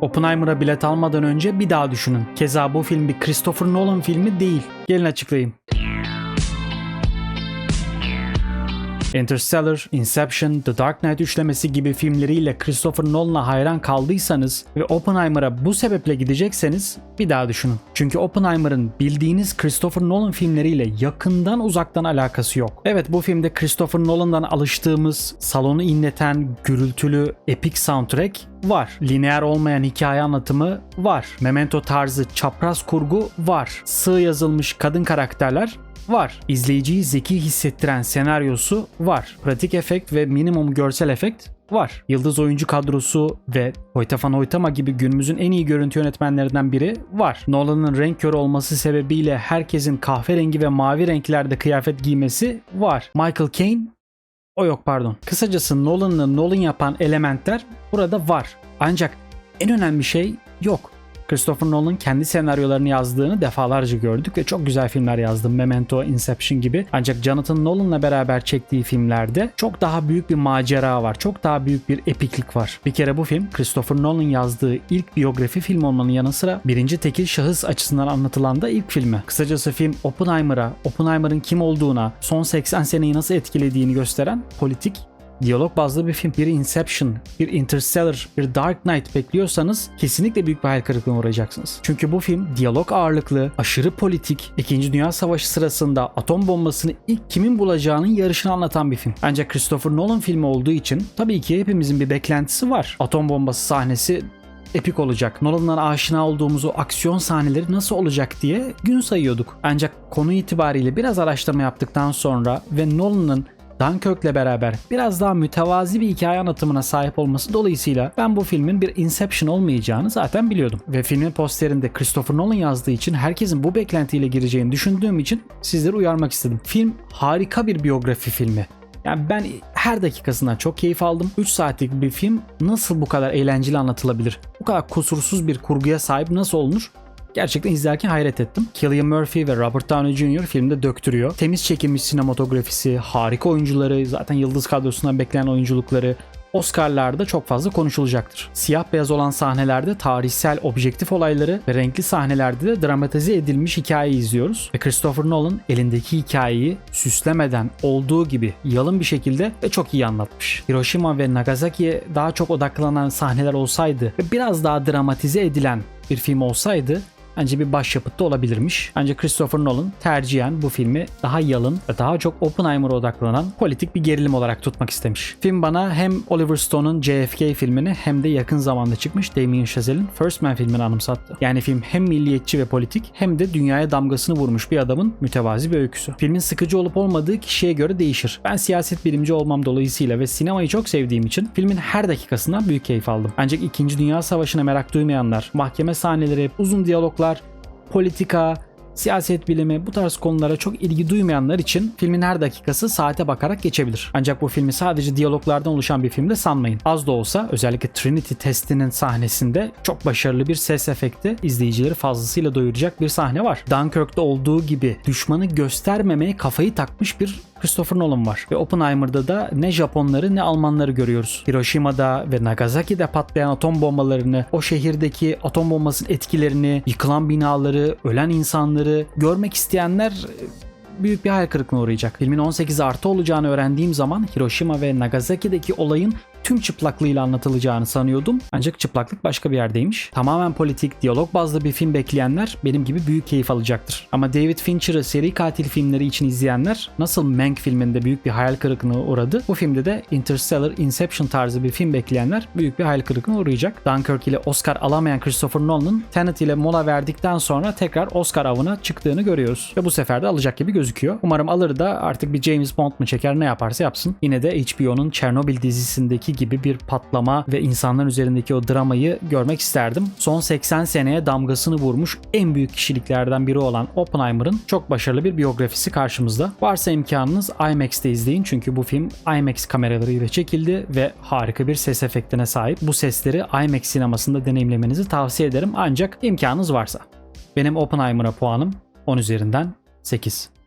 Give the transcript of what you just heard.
Oppenheimer'a bilet almadan önce bir daha düşünün. Keza bu film bir Christopher Nolan filmi değil. Gelin açıklayayım. Interstellar, Inception, The Dark Knight üçlemesi gibi filmleriyle Christopher Nolan'a hayran kaldıysanız ve Oppenheimer'a bu sebeple gidecekseniz bir daha düşünün. Çünkü Oppenheimer'ın bildiğiniz Christopher Nolan filmleriyle yakından uzaktan alakası yok. Evet bu filmde Christopher Nolan'dan alıştığımız salonu inleten gürültülü epic soundtrack var. Lineer olmayan hikaye anlatımı var. Memento tarzı çapraz kurgu var. Sığ yazılmış kadın karakterler var. İzleyiciyi zeki hissettiren senaryosu var. Pratik efekt ve minimum görsel efekt var. Yıldız oyuncu kadrosu ve Hoytafan Hoytama gibi günümüzün en iyi görüntü yönetmenlerinden biri var. Nolan'ın renk körü olması sebebiyle herkesin kahverengi ve mavi renklerde kıyafet giymesi var. Michael Caine o yok pardon. Kısacası Nolan'ı Nolan yapan elementler burada var. Ancak en önemli şey yok. Christopher Nolan kendi senaryolarını yazdığını defalarca gördük ve çok güzel filmler yazdı. Memento, Inception gibi. Ancak Jonathan Nolan'la beraber çektiği filmlerde çok daha büyük bir macera var. Çok daha büyük bir epiklik var. Bir kere bu film Christopher Nolan yazdığı ilk biyografi film olmanın yanı sıra birinci tekil şahıs açısından anlatılan da ilk filmi. Kısacası film Oppenheimer'a, Oppenheimer'ın kim olduğuna, son 80 seneyi nasıl etkilediğini gösteren politik Diyalog bazlı bir film, bir Inception, bir Interstellar, bir Dark Knight bekliyorsanız kesinlikle büyük bir hayal kırıklığına uğrayacaksınız. Çünkü bu film diyalog ağırlıklı, aşırı politik, 2. Dünya Savaşı sırasında atom bombasını ilk kimin bulacağının yarışını anlatan bir film. Ancak Christopher Nolan filmi olduğu için tabii ki hepimizin bir beklentisi var. Atom bombası sahnesi epik olacak. Nolan'dan aşina olduğumuz o aksiyon sahneleri nasıl olacak diye gün sayıyorduk. Ancak konu itibariyle biraz araştırma yaptıktan sonra ve Nolan'ın Dunkirk'le beraber biraz daha mütevazi bir hikaye anlatımına sahip olması dolayısıyla ben bu filmin bir Inception olmayacağını zaten biliyordum. Ve filmin posterinde Christopher Nolan yazdığı için herkesin bu beklentiyle gireceğini düşündüğüm için sizleri uyarmak istedim. Film harika bir biyografi filmi. Yani ben her dakikasından çok keyif aldım. 3 saatlik bir film nasıl bu kadar eğlenceli anlatılabilir? Bu kadar kusursuz bir kurguya sahip nasıl olunur? Gerçekten izlerken hayret ettim. Cillian Murphy ve Robert Downey Jr. filmde döktürüyor. Temiz çekilmiş sinematografisi, harika oyuncuları, zaten yıldız kadrosundan beklenen oyunculukları, Oscar'larda çok fazla konuşulacaktır. Siyah beyaz olan sahnelerde tarihsel objektif olayları ve renkli sahnelerde de dramatize edilmiş hikayeyi izliyoruz. Ve Christopher Nolan elindeki hikayeyi süslemeden olduğu gibi yalın bir şekilde ve çok iyi anlatmış. Hiroşima ve Nagasaki'ye daha çok odaklanan sahneler olsaydı ve biraz daha dramatize edilen bir film olsaydı bence bir başyapıt da olabilirmiş. Ancak Christopher Nolan tercihen bu filmi daha yalın ve daha çok Oppenheimer'a odaklanan politik bir gerilim olarak tutmak istemiş. Film bana hem Oliver Stone'un JFK filmini hem de yakın zamanda çıkmış Damien Chazelle'in First Man filmini anımsattı. Yani film hem milliyetçi ve politik hem de dünyaya damgasını vurmuş bir adamın mütevazi bir öyküsü. Filmin sıkıcı olup olmadığı kişiye göre değişir. Ben siyaset bilimci olmam dolayısıyla ve sinemayı çok sevdiğim için filmin her dakikasından büyük keyif aldım. Ancak 2. Dünya Savaşı'na merak duymayanlar, mahkeme sahneleri, uzun diyaloglar, politika, siyaset bilimi bu tarz konulara çok ilgi duymayanlar için filmin her dakikası saate bakarak geçebilir. Ancak bu filmi sadece diyaloglardan oluşan bir filmde sanmayın. Az da olsa özellikle Trinity testinin sahnesinde çok başarılı bir ses efekti izleyicileri fazlasıyla doyuracak bir sahne var. Dunkirk'te olduğu gibi düşmanı göstermemeye kafayı takmış bir Christopher Nolan var. Ve Oppenheimer'da da ne Japonları ne Almanları görüyoruz. Hiroşima'da ve Nagasaki'de patlayan atom bombalarını, o şehirdeki atom bombasının etkilerini, yıkılan binaları, ölen insanları görmek isteyenler büyük bir hayal kırıklığına uğrayacak. Filmin 18 artı olacağını öğrendiğim zaman Hiroşima ve Nagasaki'deki olayın tüm çıplaklığıyla anlatılacağını sanıyordum. Ancak çıplaklık başka bir yerdeymiş. Tamamen politik, diyalog bazlı bir film bekleyenler benim gibi büyük keyif alacaktır. Ama David Fincher'ı seri katil filmleri için izleyenler nasıl Mank filminde büyük bir hayal kırıklığına uğradı. Bu filmde de Interstellar, Inception tarzı bir film bekleyenler büyük bir hayal kırıklığına uğrayacak. Dunkirk ile Oscar alamayan Christopher Nolan'ın Tenet ile mola verdikten sonra tekrar Oscar avına çıktığını görüyoruz. Ve bu sefer de alacak gibi gözüküyor. Umarım alır da artık bir James Bond mu çeker ne yaparsa yapsın. Yine de HBO'nun Chernobyl dizisindeki gibi bir patlama ve insanlar üzerindeki o dramayı görmek isterdim. Son 80 seneye damgasını vurmuş en büyük kişiliklerden biri olan Oppenheimer'ın çok başarılı bir biyografisi karşımızda. Varsa imkanınız IMAX'te izleyin çünkü bu film IMAX kameralarıyla çekildi ve harika bir ses efektine sahip. Bu sesleri IMAX sinemasında deneyimlemenizi tavsiye ederim ancak imkanınız varsa. Benim Oppenheimer'a puanım 10 üzerinden 8.